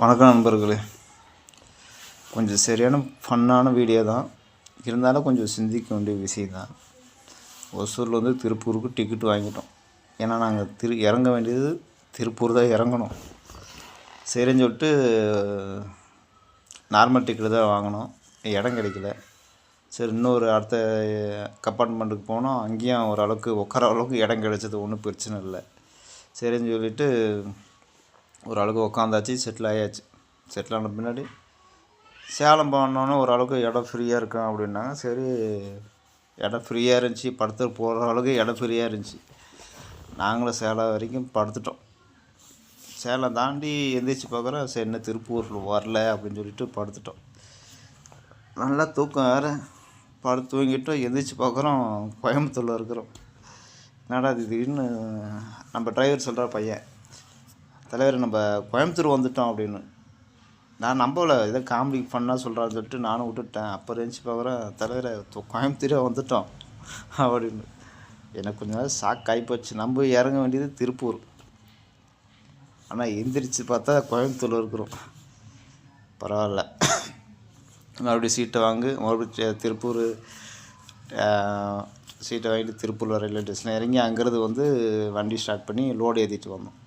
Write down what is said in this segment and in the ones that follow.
வணக்கம் நண்பர்களே. கொஞ்சம் சரியான ஃபன்னான வீடியோ தான். இருந்தாலும் கொஞ்சம் சிந்திக்க வேண்டிய விஷயம் தான். ஒசூர்லேருந்து திருப்பூருக்கு டிக்கெட் வாங்கிட்டோம். ஏன்னா நாங்கள் திரு இறங்க வேண்டியது திருப்பூர் தான் இறங்கணும். சரின்னு சொல்லிட்டு நார்மல் டிக்கெட்டு தான் வாங்கினோம். இடம் கிடைக்கல. சரி இன்னொரு அடுத்த கம்பார்ட்மெண்ட்டுக்கு போனோம். அங்கேயும் ஓரளவுக்கு உட்கார அளவுக்கு இடம் கிடைச்சது. ஒன்றும் பிரச்சனை இல்லை. சரின்னு சொல்லிவிட்டு ஓரளவுக்கு உக்காந்தாச்சு செட்டில் ஆயாச்சு. செட்டில் ஆன பின்னாடி சேலம் போனோன்னே ஓரளவுக்கு இடம் ஃப்ரீயாக இருக்கும் அப்படின்னாங்க. சரி இடம் ஃப்ரீயாக இருந்துச்சு. படத்துக்கு போகிற அளவுக்கு இடம் ஃப்ரீயாக இருந்துச்சு. நாங்களும் சேலம் வரைக்கும் படுத்துட்டோம். சேலம் தாண்டி எந்திரிச்சு பார்க்குறோம் சரி என்ன திருப்பூரில் வரல அப்படின்னு சொல்லிட்டு படுத்துட்டோம். நல்லா தூக்கம் வேறு. படுத்து தூங்கிட்டோம். எந்திரிச்சு பார்க்குறோம். கோயம்புத்தூரில் இருக்கிறோம். என்னடா இது திடீர்னு நம்ம டிரைவர் சொல்கிற பையன். தலைவர் நம்ம கோயம்புத்தூர் வந்துட்டோம் அப்படின்னு. நான் நம்பலை. ஏதோ காமெடி ஃபன்னாக சொல்கிறான்னு சொல்லிட்டு நானும் விட்டுட்டேன். அப்போ இருந்துச்சு பார்க்குறேன் தலைவரை கோயம்புத்தூரே வந்துட்டோம் அப்படின்னு. எனக்கு கொஞ்ச நேரம் ஷாக் ஆகிப்போச்சு நம்ம இறங்க வேண்டியது திருப்பூர். ஆனால் எந்திரிச்சு பார்த்தா கோயம்புத்தூரில் இருக்கிறோம். பரவாயில்ல. மறுபடியும் சீட்டை வாங்கு. மறுபடியும் திருப்பூர் சீட்டை வாங்கிட்டு திருப்பூர் ரயில்வே ஸ்டேஷன் இறங்கி அங்கேருந்து வந்து வண்டி ஸ்டார்ட் பண்ணி லோடு ஏற்றிட்டு வந்தோம்.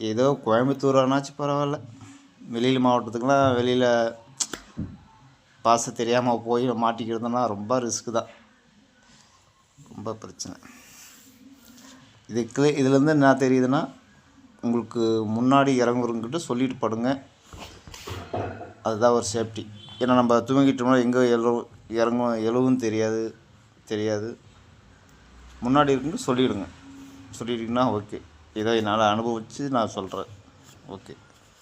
ஏதோ கோயம்புத்தூர் ஆனாச்சும் பரவாயில்ல. வெளியில் மாவட்டத்துக்குலாம் வெளியில் பாச தெரியாமல் போய் மாட்டிக்கிறதுனா ரொம்ப ரிஸ்க்கு தான். ரொம்ப பிரச்சனை. இதுக்கு இதுலேருந்து என்ன தெரியுதுன்னா உங்களுக்கு முன்னாடி இறங்குறவங்கிட்ட சொல்லிட்டு படுங்க. அதுதான் ஒரு சேஃப்டி ஏன்னா நம்ம தூங்கிட்டோம்னா எங்கே எழு இறங்கும் எழுவும் தெரியாது தெரியாது. முன்னாடி இருக்குன்னு சொல்லிவிடுங்க சொல்லிட்டிங்கன்னா ஓகே இதை என்னால் அனுபவித்து நான் சொல்கிறேன். ஓகே.